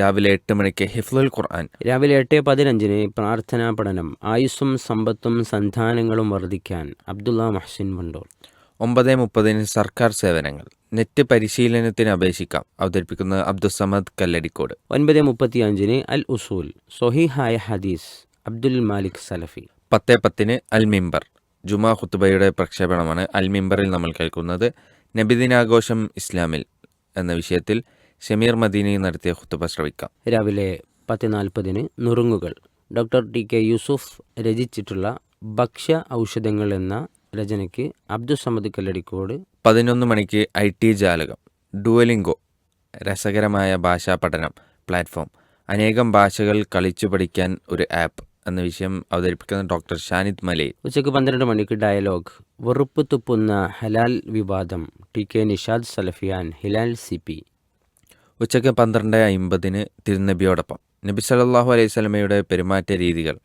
രാവിലെ എട്ട് മണിക്ക് ഹിഫ്ലുൽ ഖുർആൻ. രാവിലെ എട്ട് പതിനഞ്ചിന് പ്രാർത്ഥനാ പഠനം ആയുസ്സും സമ്പത്തും സന്താനങ്ങളും വർദ്ധിക്കാൻ അബ്ദുള്ള മഹ്സിൻ വണ്ടോൾ ഒമ്പത് മുപ്പതിന് സർക്കാർ സേവനങ്ങൾ. നെറ്റ് പരിശീലനത്തിന് അപേക്ഷിക്കാം. അവതരിപ്പിക്കുന്നത് അബ്ദുസമദ് കല്ലടിക്കോട്. ഒൻപത് മുപ്പത്തി അഞ്ചിന് അൽ ഉസൂൽ സൊഹിഹായ ഹദീസ് അബ്ദുൽ മാലിക് സലഫി. പത്ത് പത്തിന് അൽ മിംബർ. ജുമാ ഖുത്തുബയുടെ പ്രക്ഷേപണമാണ് അൽ മിംബറിൽ നമ്മൾ കേൾക്കുന്നത്. നബിദിനാഘോഷം ഇസ്ലാമിൽ എന്ന വിഷയത്തിൽ ഷമീർ മദീനി നടത്തിയ ഖുത്തുബ ശ്രവിക്കാം. രാവിലെ പത്ത് നാൽപ്പതിന് നുറുങ്ങുകൾ. ഡോക്ടർ ടി കെ യൂസുഫ് രചിച്ചിട്ടുള്ള ഭക്ഷ്യ ഔഷധങ്ങൾ എന്ന രചനയ്ക്ക് അബ്ദുസമദ് കല്ലടിക്കോട് പതിനൊന്ന് മണിക്ക് ഐ ടി ജാലകം ഡുവലിംഗോ രസകരമായ ഭാഷാ പഠനം പ്ലാറ്റ്ഫോം. അനേകം ഭാഷകൾ കളിച്ചു പഠിക്കാൻ ഒരു ആപ്പ് എന്ന വിഷയം അവതരിപ്പിക്കുന്ന ഡോക്ടർ ഷാനിദ് മലി ഉച്ചയ്ക്ക് പന്ത്രണ്ട് മണിക്ക് ഡയലോഗ് വെറുപ്പ് തുപ്പുന്ന ഹലാൽ വിവാദം ടി കെ നിഷാദ് സലഫിയാൻ ഹിലാൽ സി പി. ഉച്ചയ്ക്ക് പന്ത്രണ്ട് അമ്പതിന് തിരുനബിയോടൊപ്പം. നബി സല്ലല്ലാഹു അലൈഹി സ്വലമയുടെ പെരുമാറ്റ രീതികൾ.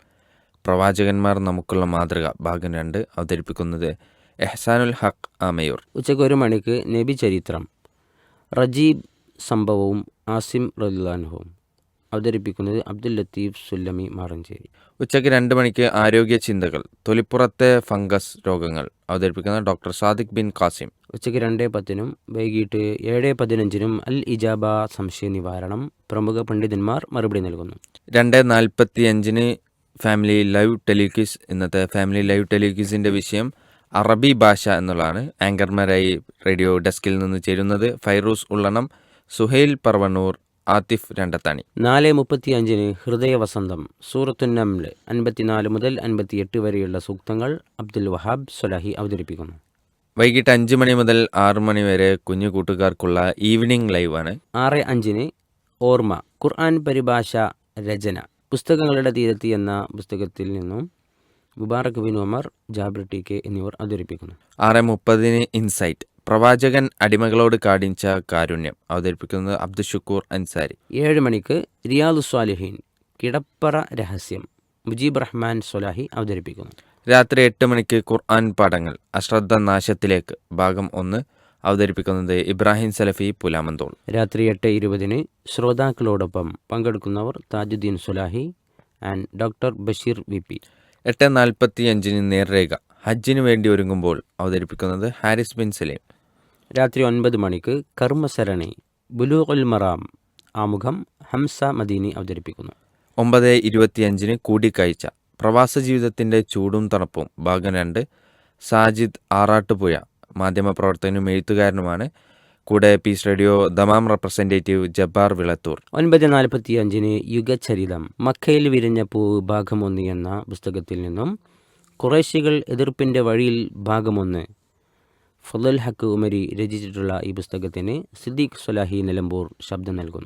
പ്രവാചകന്മാർ നമുക്കുള്ള മാതൃക. ഭാഗം രണ്ട്. അവതരിപ്പിക്കുന്നത് എഹ്സാനുൽ ഹക്ക് ആമയൂർ. ഉച്ചയ്ക്ക് ഒരു മണിക്ക് നബി ചരിത്രം റജീബ് സംഭവവും ആസിം റദുല്ലാൻഹുവും അവതരിപ്പിക്കുന്നത് അബ്ദുൽ ലത്തീഫ് സുല്ലമി മാറഞ്ചേരി. ഉച്ചയ്ക്ക് രണ്ട് മണിക്ക് ആരോഗ്യ ചിന്തകൾ തൊലിപ്പുറത്തെ ഫംഗസ് രോഗങ്ങൾ അവതരിപ്പിക്കുന്ന ഡോക്ടർ സാദിഖ് ബിൻ കാസിം ഉച്ചയ്ക്ക് രണ്ട് പത്തിനും വൈകിട്ട് ഏഴ് പതിനഞ്ചിനും അൽ ഇജാബ സംശയ നിവാരണം പ്രമുഖ പണ്ഡിതന്മാർ മറുപടി നൽകുന്നു. രണ്ട് നാൽപ്പത്തി അഞ്ചിന് ഫാമിലി ലൈവ് ടെലിക്വിസ് ഇന്നത്തെ ഫാമിലി ലൈവ് ടെലിക്വിസിന്റെ വിഷയം അറബി ഭാഷ എന്നുള്ളതാണ്. ആങ്കർമാരായി റേഡിയോ ഡെസ്കിൽ നിന്ന് ചേരുന്നത് ഫൈറൂസ് ഉള്ളണം സുഹൈൽ പർവണ്ണൂർ ആതിഫ് രണ്ടത്താണി. നാല് മുപ്പത്തി അഞ്ചിന് ഹൃദയവസന്തം സൂറത്തുന്നംൽ അൻപത്തിനാല് മുതൽ അൻപത്തിയെട്ട് വരെയുള്ള സൂക്തങ്ങൾ അബ്ദുൽ വഹാബ് സൊലാഹി അവതരിപ്പിക്കുന്നു. വൈകിട്ട് അഞ്ച് മണി മുതൽ ആറ് മണി വരെ കുഞ്ഞു കൂട്ടുകാർക്കുള്ള ഈവനിങ് ലൈവാണ്. ആറ് അഞ്ചിന് ഓർമ്മ ഖുർആൻ പരിഭാഷ രചന പുസ്തകങ്ങളുടെ തീരത്തി എന്ന പുസ്തകത്തിൽ നിന്നും മുബാറക് ബിൻ ഉമർ ജാബിർ ടി കെ എന്നിവർ അവതരിപ്പിക്കുന്നു. ആറ് മുപ്പതിന് ഇൻസൈറ്റ്. പ്രവാചകൻ അടിമകളോട് കാണിച്ച കാരുണ്യം. അവതരിപ്പിക്കുന്നത് അബ്ദുഷുക്കൂർ അൻസാരി. ഏഴ് മണിക്ക് റിയാദു സ്വാലിഹീൻ കിടപ്പറ രഹസ്യം മുജീബ് റഹ്മാൻ സൊലാഹി അവതരിപ്പിക്കുന്നു. രാത്രി എട്ട് മണിക്ക് ഖുർആൻ പാഠങ്ങൾ അശ്രദ്ധ നാശത്തിലേക്ക് ഭാഗം ഒന്ന് അവതരിപ്പിക്കുന്നത് ഇബ്രാഹിം സലഫി പുലാമന്തോൾ. രാത്രി എട്ട് ഇരുപതിന് ശ്രോതാക്കളോടൊപ്പം പങ്കെടുക്കുന്നവർ Tajuddeen Sulahi and doctor Basheer V P. എട്ട് നാൽപ്പത്തി അഞ്ചിന് നേർരേഖ ഹജ്ജിനു വേണ്ടി ഒരുങ്ങുമ്പോൾ അവതരിപ്പിക്കുന്നത് ഹാരിസ് ബിൻ സലീം. രാത്രി ഒൻപത് മണിക്ക് കർമ്മസരണി ബുലൂഖുൽ മറാം ആമുഖം ഹംസ മദീനി അവതരിപ്പിക്കുന്നു. ഒമ്പത് ഇരുപത്തിയഞ്ചിന് കൂടിക്കാഴ്ച. പ്രവാസ ജീവിതത്തിന്റെ ചൂടും തണുപ്പും. ഭാഗം രണ്ട് സാജിദ് ആറാട്ടുപുഴ. മാധ്യമപ്രവർത്തകനും എഴുത്തുകാരനുമാണ്. കൂടെ peace radio Dammam representative Jabbar Vilathur. ഒൻപത് നാൽപ്പത്തി അഞ്ചിന് യുഗചരിതം. മക്കയിൽ വിരിഞ്ഞ പൂവ് ഭാഗമൊന്ന് എന്ന പുസ്തകത്തിൽ നിന്നും കുറേശികൾ എതിർപ്പിന്റെ വഴിയിൽ ഭാഗമൊന്ന് ഫുൽ ഹക്ക് ഉമരി രചിച്ചിട്ടുള്ള ഈ പുസ്തകത്തിന് സിദ്ദീഖ് സുലാഹി നിലമ്പൂർ ശബ്ദം നൽകുന്നു.